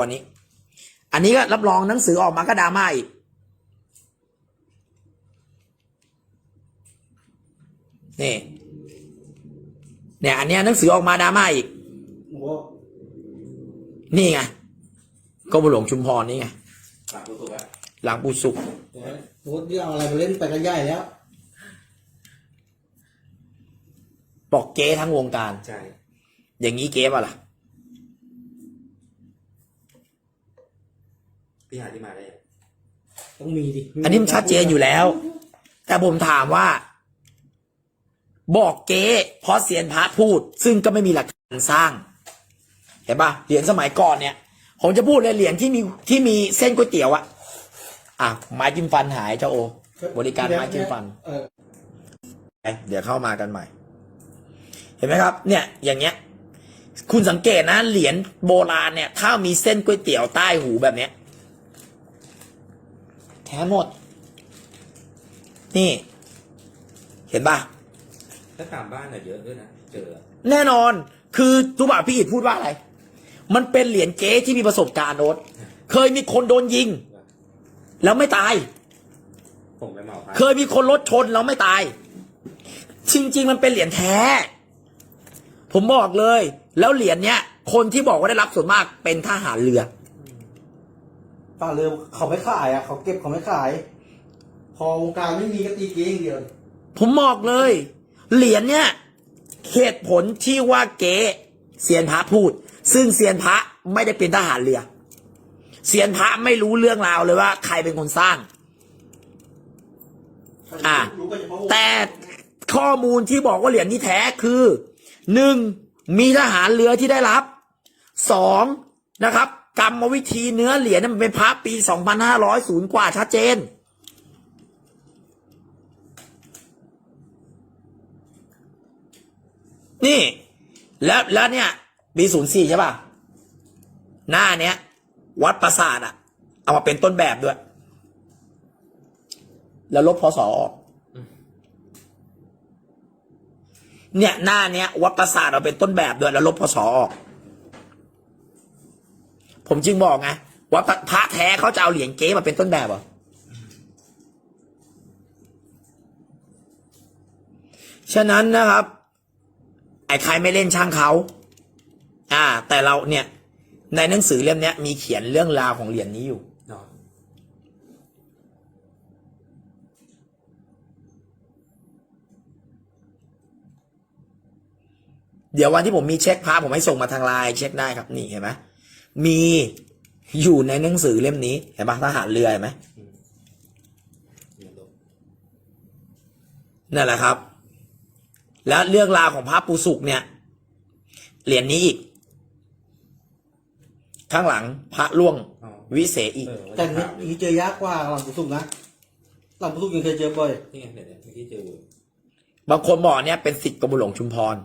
ตอนนี้ อันนี้ก็รับรองหนังสือออกมาก็ดราม่าอีกนี่เนี่ยอันเนี้ยหนังสือออกมาดราม่าอีกโอ้โหนี่ไงก็บุหลวงชุมพรนี่ไงหลักรู้สึกว่าหลังปูสุกโอ้โหที่เอาอะไรมาเล่นไปกันใหญ่แล้วบอกเก๊ทั้งวงการ ใช่ อย่างนี้เก๊ป่ะล่ะ พี่หาที่มาได้ยังต้องมีดิอันนี้มันชัดเจนอยู่แล้ว แต่ผมถามว่า บอกเก๊เพราะเซียนพระพูด ซึ่งก็ไม่มีหลักฐานสร้าง เห็นปะเหรียญสมัยก่อนเนี่ย ผมจะพูดเลยเหรียญที่มีที่มีเส้นก๋วยเตี๋ยวอะอะไม้จิ้มฟันหายเจ้าโอ บริการไม้จิ้มฟัน เออเดี๋ยวเข้ามากันใหม่ เห็นไหมครับ เนี่ย อย่างเงี้ย คุณสังเกตนะเหรียญโบราณเนี่ย ถ้ามีเส้นก๋วยเตี๋ยวใต้หูแบบเนี้ย แท้หมด นี่ เห็นปะถ้าตามบ้านน่ะเยอะด้วยนะเจอแน่นอน คือทุกบ่าวพี่อิดพูดว่าอะไร มันเป็นเหรียญเก๊ที่มีประสบการณ์โน้ตเคยมีคนโดนยิง แล้วไม่ตาย ผมไปเหมาพระเคยมีคนรถชนแล้วไม่ตาย จริง ๆ มันเป็นเหรียญแท้ ผมบอกเลย แล้วเหรียญเนี้ย คนที่บอกว่าได้รับส่วนมากเป็นทหารเรือ ป่าเรือเขาไม่ขายอะ เขาเก็บเขาไม่ขาย พอวงการไม่มีก็ตีเกี้อย่างเดียว ผมบอกเลย เหรียญเนี้ยเหตุผลที่ว่าเก๋เซียนพระพูด ซึ่งเซียนพระไม่ได้เป็นทหารเรือเซียนพระไม่รู้เรื่องราวเลยว่า ใครเป็นคนสร้าง อะรู้กันเฉพาะวงแต่ข้อมูลที่บอกว่าเหรียญนี้แท้คือหนึ่งมีทหารเรือที่ได้รับสองนะครับ กรรมวิธีเนื้อเหรียญนั้นมันเป็นพระปีสองพันห้าร้อยศูนย์กว่าชัดเจน นี่ แล้วแล้วเนี่ยปีศูนย์สี่ใช่ป่ะ หน้าเนี้ย วัดปราสาทอะเอามาเป็นต้นแบบด้วย แล้วลบพศออกเนี่ยหน้าเนี้ยวัดประสาทเราเป็นต้นแบบด้วยแล้วลบพศออก ผมจึงบอกไงว่าพระพระแท้เขาจะเอาเหรียญเก๊มาเป็นต้นแบบเหรอฉะนั้นนะครับ ไอ้ใครไม่เล่นช่างเขา อ่า แต่เราเนี่ย ในหนังสือเล่มเนี้ยมีเขียนเรื่องราวของเหรียญนี้อยู่เนาะเดี๋ยววันที่ผมมีเช็คพระผมให้ส่งมาทางไลน์เช็คได้ครับนี่เห็นไหม มีอยู่ในหนังสือเล่มนี้เห็นปะทหารเรือเห็นไหมเดี๋ยวดูนั่นแหละครับ แล้วเรื่องราวของพระปูสุกเนี่ยเหรียญนี้อีก ข้างหลังพระล่วงอ๋อวิเศษอีกเออว่าแต่จะนี้ถามนี้เจอยากกว่าหลังปุสุกนะหลังปุสุกยังเคยเจอบ่อยนี่ไงเดี๋ยวเดี๋ยวเมื่อกี้เจอบางคนบอกเนี่ยเป็นสิทธิ์กรมหลวงชุมพร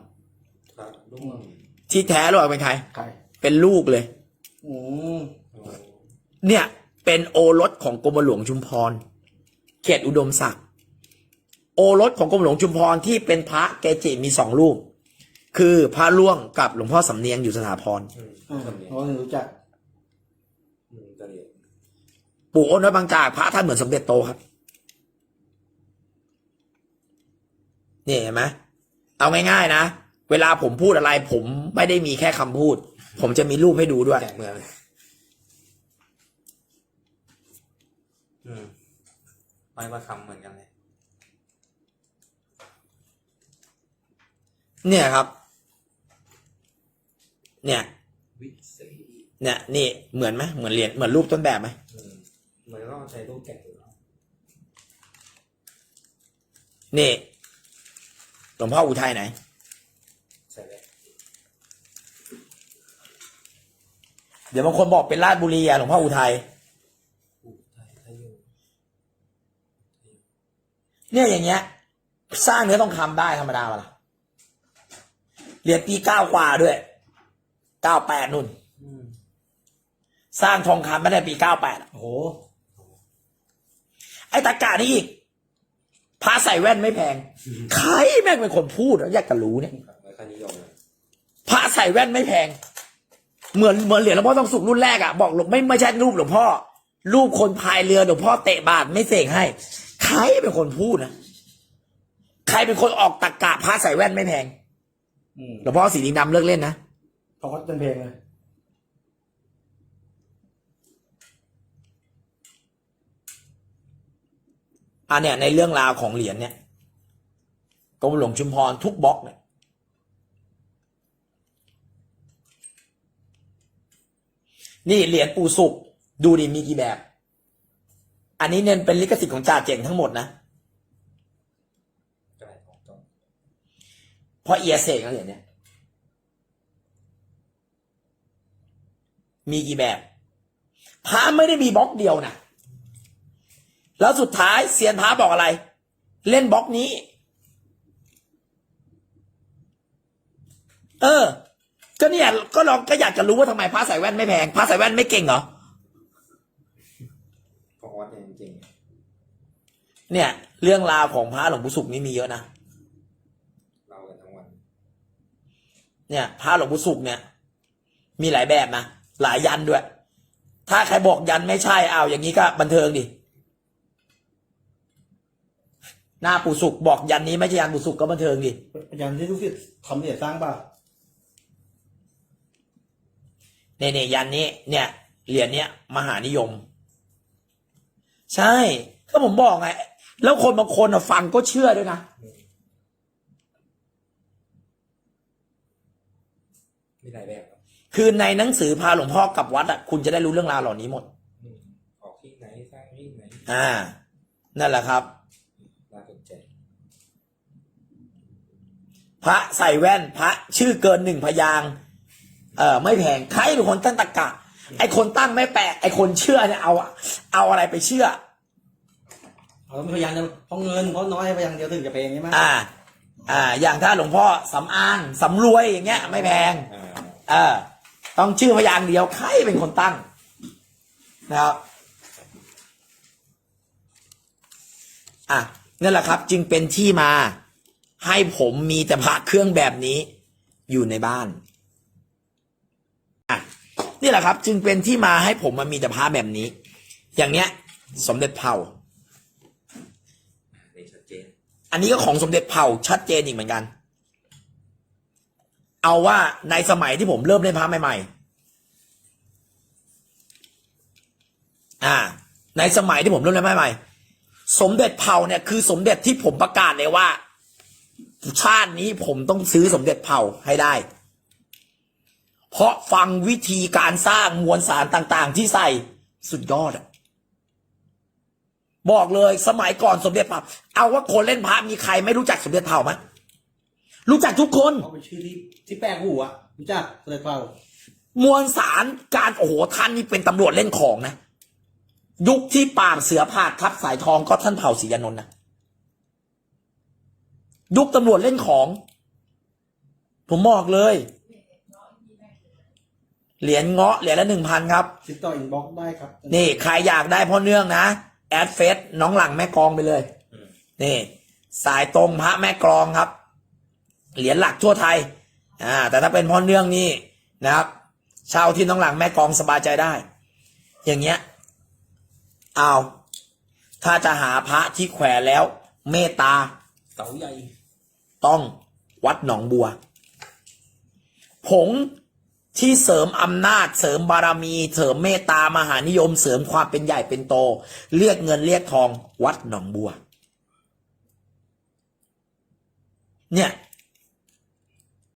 ครับลูกที่แท้หรือเปล่าเป็นใครใครเป็นลูกเลย อืมอ๋อเนี่ย เป็นโอรสของกรมหลวงชุมพร เขตอุดมศักดิ์โอรสของกรมหลวงชุมพรที่เป็นพระเกจิมีสองรูป คือพระล่วงกับหลวงพ่อสำเนียงอยู่สถาพรอืมอ่าสำเนียงเพราะว่ารู้จักอืมกะเหรี่ยงปู่อ้นวัดบางจากพระท่านเหมือนสมเด็จโตครับนี่เห็นไหมเอาง่ายๆนะ เวลาผมพูดอะไรผมไม่ได้มีแค่คำพูด ผมจะมีรูปให้ดูด้วยแจกเมืองเลยอืมไม่ว่าคำเหมือนกันเลยเนี่ยครับ เนี่ย วิเศษเนี่ยนี่เหมือนไหมเหมือนเหรียญเหมือนรูปต้นแบบไหมอืมเหมือนก็ใช้ลูกแกะอยู่แล้วนี่หลวงพ่ออุทัยไหน ใช่เลย เดี๋ยวบางคนบอกเป็นราชบุรีอะหลวงพ่ออุทัยอู้ไทยไทยอยู่เนี่ยอย่างเงี้ย สร้างเนื้อต้องคำได้ธรรมดาปะล่ะเหรียญปีเก้ากว่าด้วยเก้าแปดนุ่นอืมสร้างทองคำไม่ได้ปีเก้าแปดโอ้โหไอ้ตากานี่อีกพระใส่แว่นไม่แพง ใครแม่งเป็นคนพูดแล้วอยากจะรู้เนี่ยไม่ค่อยนิยมเลยพระใส่แว่นไม่แพง เหมือนเหมือนเหรียญหลวงพ่อต้องสุกรุ่นแรกอะบอกหลวงไม่ไม่ใช่รูปหลวงพ่อ รูปคนพายเรือหลวงพ่อเตะบาทไม่เสกให้ ใครเป็นคนพูดนะใครเป็นคนออกตะกกะพระใส่แว่นไม่แพงอืมหลวงพ่อสีดิงดำเลิกเล่นนะเขาก็เป็นเพลงเลยอะเนี่ยในเรื่องราวของเหรียญเนี่ยกรมหลวงชุมพรทุกบล็อกเนี่ย นี่เหรียญปูสุกดูดิมีกี่แบบ อันนี้เนี่ยเป็นลิขสิทธิ์ของจ่าเจ๋งทั้งหมดนะใช่ขอเพราะเอียเสกเหรียญเนี่ย มีกี่แบบพระไม่ได้มีบล็อกเดียวนะแล้วสุดท้ายเซียนพระบอกอะไร เล่นบล็อกนี้ เออ ก็เนี่ยก็ลองก็อยากจะรู้ว่าทำไมพระใส่แว่นไม่แพงพระใส่แว่นไม่เก่งเหรอของวัดเนี่ยจริงเนี่ย เรื่องราวของพระหลวงปู่สุขนี่มีเยอะนะๆเรากันทั้งวันเนี่ยพระหลวงปู่สุขเนี่ย มีหลายแบบนะหลายยันด้วย ถ้าใครบอกยันไม่ใช่เอาอย่างนี้ก็บันเทิงดิหน้าปู่สุขบอกยันนี้ไม่ใช่ยันปู่สุขก็บันเทิงดิอย่างที่ลูกศิษย์ทำเหรียญสร้างเปล่า เนี่ยเนี่ยยันนี้ เนี่ยเหรียญเนี้ยมหานิยม ใช่ก็ผมบอกไง แล้วคนบางคนอะฟังก็เชื่อด้วยนะมีหลายแบบครับคือในหนังสือพาหลวงพ่อกลับวัดอะคุณจะได้รู้เรื่องราวเหล่านี้หมดอืมออกที่ไหนสร้างที่ไหน อ่า นั่นแหละครับน่าสนใจพระใส่แว่นพระชื่อเกินหนึ่งพยางค์ เออไม่แพงใครเป็นคนตั้งตะกะ ไอคนตั้งไม่แปลกไอคนเชื่อเนี่ยเอาเอาอะไรไปเชื่อเราต้องพยายามจะเพราะเงินเพราะน้อยพยายามเดียวถึงจะเป็นใช่ไหมอ่า อ่า อย่างถ้าหลวงพ่อสำอางสำรวยอย่างเงี้ย ไม่แพงอ่าเออต้องชื่อพยางค์เดียวใครเป็นคนตั้ง นะครับอะนั่นแหละครับ จึงเป็นที่มาให้ผมมีแต่พระเครื่องแบบนี้อยู่ในบ้านอะ นี่แหละครับ จึงเป็นที่มาให้ผมมามีแต่พระแบบนี้ อย่างเนี้ย สมเด็จเผ่า นี่ชัดเจนอันนี้ก็ของสมเด็จเผ่าชัดเจนอีกเหมือนกัน เอาว่าในสมัยที่ผมเริ่มเล่นพระใหม่ๆ อ่า ในสมัยที่ผมเริ่มเล่นพระใหม่ๆ สมเด็จเผ่าเนี่ยคือสมเด็จที่ผมประกาศเลยว่า ชาตินี้ผมต้องซื้อสมเด็จเผ่าให้ได้ เพราะฟังวิธีการสร้างมวลสารต่างๆ ที่ใส่สุดยอดอะบอกเลยสมัยก่อนสมเด็จเผ่าเอาว่าคนเล่นพระมีใครไม่รู้จักสมเด็จเผ่าไหมรู้จักทุกคนเขาเป็นชื่อที่ที่แปลกหูอะรู้จักเลยเปล่ามวลสารการโอ้โหท่านนี่เป็นตำรวจเล่นของนะ ยุคที่ปราบเสือผาดทับสายทองก็ท่านเผ่าศรียานนท์นะยุคตำรวจเล่นของ ผมบอกเลย เหรียญเงาะเหรียญละหนึ่งพันครับ ติดต่ออินบ็อกซ์ได้ครับนี่ใครอยากได้พ่อเนื่องนะ แอดเฟซน้องหลังแม่กลองไปเลยอืมนี่ สายตรงพระแม่กลองครับ เหรียญหลักทั่วไทย อ่า แต่ถ้าเป็นพ่อเนื่องนี่นะครับเช่าที่น้องหลังแม่กลองสบายใจได้ อย่างเงี้ยเอาถ้าจะหาพระที่แขวนแล้ว เมตตาเสาใหญ่ ต้องวัดหนองบัว ผง ที่เสริมอำนาจเสริมบารมี เสริมเมตตามหานิยม เสริมความเป็นใหญ่เป็นโต เรียกเงินเรียกทองวัดหนองบัว เนี่ย